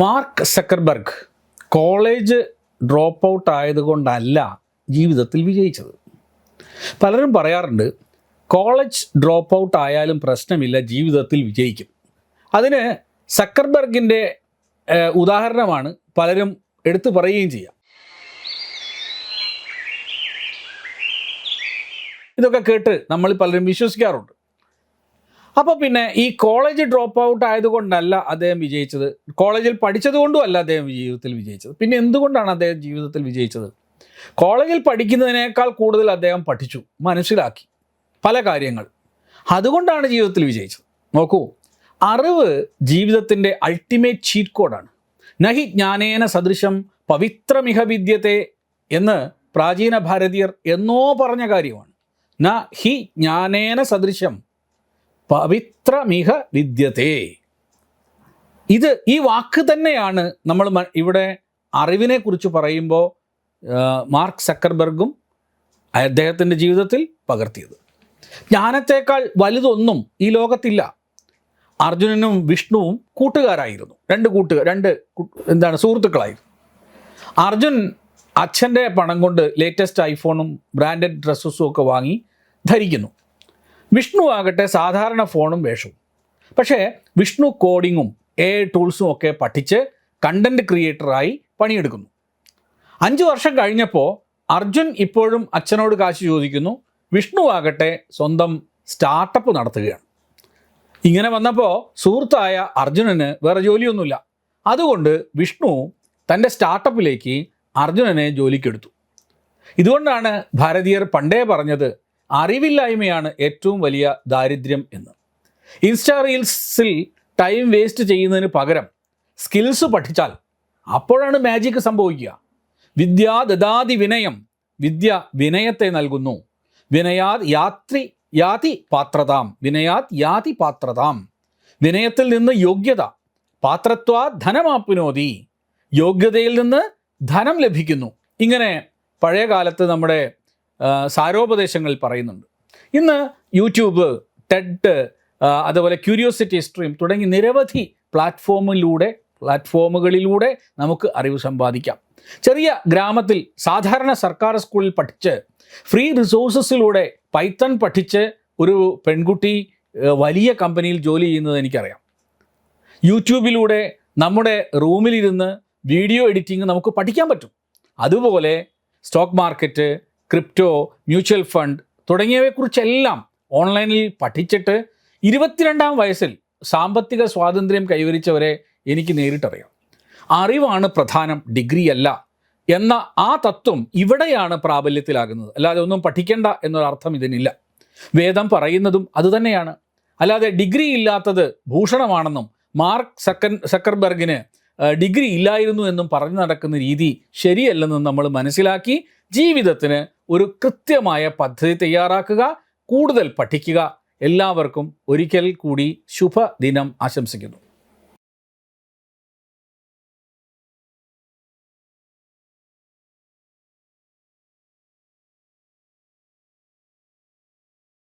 Mark Zuckerberg college drop out ആയതുകൊണ്ടല്ല ജീവിതത്തിൽ വിജയിച്ചത്. പലരും പറയാറുണ്ട് കോളേജ് ഡ്രോപ്പ് ഔട്ട് ആയാലും പ്രശ്നമില്ല ജീവിതത്തിൽ വിജയിക്കും. അതിന് സക്കർബർഗിന്റെ ഉദാഹരണമാണ് പലരും എടുത്തു പറയുകയും ചെയ്യാം. ഇതൊക്കെ കേട്ട് നമ്മൾ പലരും വിശ്വസിക്കാറുണ്ട്. അപ്പോൾ പിന്നെ ഈ കോളേജ് ഡ്രോപ്പ് ഔട്ട് ആയതുകൊണ്ടല്ല അദ്ദേഹം വിജയിച്ചത്. കോളേജിൽ പഠിച്ചതുകൊണ്ടും അല്ല അദ്ദേഹം ജീവിതത്തിൽ വിജയിച്ചത്. പിന്നെ എന്തുകൊണ്ടാണ് അദ്ദേഹം ജീവിതത്തിൽ വിജയിച്ചത്? കോളേജിൽ പഠിക്കുന്നതിനേക്കാൾ കൂടുതൽ അദ്ദേഹം പഠിച്ചു മനസ്സിലാക്കി പല കാര്യങ്ങൾ. അതുകൊണ്ടാണ് ജീവിതത്തിൽ വിജയിച്ചത്. നോക്കൂ അറിവ് ജീവിതത്തിന്റെ അൾട്ടിമേറ്റ് ചീറ്റ് കോഡാണ് നഹി ജ്ഞാനേന സദൃശം പവിത്രമിഹ വിദ്യത്തെ എന്ന് പ്രാചീന ഭാരതീയർ എന്നോ പറഞ്ഞ കാര്യമാണ്. ന ഹി ജ്ഞാനേന സദൃശം പവിത്രമിഹ വിദ്യത്തെ. ഇത് ഈ വാക്ക് തന്നെയാണ് നമ്മൾ ഇവിടെ അറിവിനെ കുറിച്ച് പറയുമ്പോൾ മാർക്ക് സക്കർബർഗും അദ്ദേഹത്തിന്റെ ജീവിതത്തിൽ പകർത്തിയത്. ജ്ഞാനത്തേക്കാൾ വലുതൊന്നും ഈ ലോകത്തില്ല. അർജുനനും വിഷ്ണുവും കൂട്ടുകാരായിരുന്നു. രണ്ട് കൂട്ടുകാർ രണ്ട് എന്താണ് സുഹൃത്തുക്കളായിരുന്നു. അർജുൻ അച്ഛന്റെ പണം കൊണ്ട് ലേറ്റസ്റ്റ് ഐഫോണും ബ്രാൻഡഡ് ഡ്രസ്സസും ഒക്കെ വാങ്ങി ധരിക്കുന്നു. വിഷ്ണു ആകട്ടെ സാധാരണ ഫോണും വേഷവും. പക്ഷേ വിഷ്ണു കോഡിങ്ങും എ ടൂൾസും ഒക്കെ പഠിച്ച് കണ്ടന്റ് ക്രിയേറ്ററായി പണിയെടുക്കുന്നു. അഞ്ച് വർഷം കഴിഞ്ഞപ്പോൾ അർജുൻ ഇപ്പോഴും അച്ഛനോട് കാശ് ചോദിക്കുന്നു വിഷ്ണു ആകട്ടെ സ്വന്തം സ്റ്റാർട്ടപ്പ് നടത്തുകയാണ്. ഇങ്ങനെ വന്നപ്പോൾ സുഹൃത്തായ അർജുനന് വേറെ ജോലിയൊന്നുമില്ല. അതുകൊണ്ട് വിഷ്ണു തന്റെ സ്റ്റാർട്ടപ്പിലേക്ക് അർജുനനെ ജോലിക്കെടുത്തു. ഇതുകൊണ്ടാണ് ഭാരതീയർ പണ്ടേ പറഞ്ഞത് അറിവില്ലായ്മയാണ് ഏറ്റവും വലിയ ദാരിദ്ര്യം എന്ന്. ഇൻസ്റ്റാ റീൽസിൽ ടൈം വേസ്റ്റ് ചെയ്യുന്നതിന് പകരം സ്കിൽസ് പഠിച്ചാൽ അപ്പോഴാണ് മാജിക് സംഭവിക്കുക. വിദ്യാ ദദാതി വിനയം വിദ്യ വിനയത്തെ നൽകുന്നു. വിനയാത് യാത്രി യാതി പാത്രതാം വിനയാത് യാതി പാത്രതാം. വിനയത്തിൽ നിന്ന് യോഗ്യത പാത്രത്വാ ധനമാപ്പിനോതി. യോഗ്യതയിൽ നിന്ന് ധനം ലഭിക്കുന്നു. ഇങ്ങനെ പഴയ കാലത്ത് നമ്മുടെ സാരോപദേശങ്ങളിൽ പറയുന്നുണ്ട്. ഇന്ന് യൂട്യൂബ് ടെഡ് അതുപോലെ ക്യൂരിയോസിറ്റി സ്ട്രീം തുടങ്ങി നിരവധി പ്ലാറ്റ്ഫോമിലൂടെ പ്ലാറ്റ്ഫോമുകളിലൂടെ നമുക്ക് അറിവ് സമ്പാദിക്കാം. ചെറിയ ഗ്രാമത്തിൽ സാധാരണ സർക്കാർ സ്കൂളിൽ പഠിച്ച് ഫ്രീ റിസോഴ്സസിലൂടെ പൈത്തൺ പഠിച്ച് ഒരു പെൺകുട്ടി വലിയ കമ്പനിയിൽ ജോലി ചെയ്യുന്നത് എനിക്കറിയാം. യൂട്യൂബിലൂടെ നമ്മുടെ റൂമിലിരുന്ന് വീഡിയോ എഡിറ്റിംഗ് നമുക്ക് പഠിക്കാൻ പറ്റും. അതുപോലെ stock market crypto mutual fund തുടങ്ങിയവയെക്കുറിച്ചെല്ലാം ഓൺലൈനിൽ പഠിച്ചിട്ട് ഇരുപത്തിരണ്ടാം വയസ്സിൽ സാമ്പത്തിക സ്വാതന്ത്ര്യം കൈവരിച്ചവരെ എനിക്ക് നേരിട്ടറിയാം. അറിവാണ് പ്രധാനം ഡിഗ്രി അല്ല എന്ന ആ തത്വം ഇവിടെയാണ് പ്രാബല്യത്തിലാകുന്നത്. അല്ലാതെ ഒന്നും പഠിക്കേണ്ട എന്നൊരർത്ഥം ഇതിനില്ല. വേദം പറയുന്നതും അതുതന്നെയാണ്. അല്ലാതെ ഡിഗ്രി ഇല്ലാത്തത് ഭൂഷണമാണെന്നും മാർക്ക് സക്കൻ സക്കർബർഗിന് ഡിഗ്രി ഇല്ലായിരുന്നു എന്നും പറഞ്ഞു നടക്കുന്ന രീതി ശരിയല്ലെന്നും നമ്മൾ മനസ്സിലാക്കി ജീവിതത്തിന് ഒരു കൃത്യമായ പദ്ധതി തയ്യാറാക്കുക കൂടുതൽ പഠിക്കുക. എല്ലാവർക്കും ഒരിക്കൽ കൂടി ശുഭദിനം ആശംസിക്കുന്നു.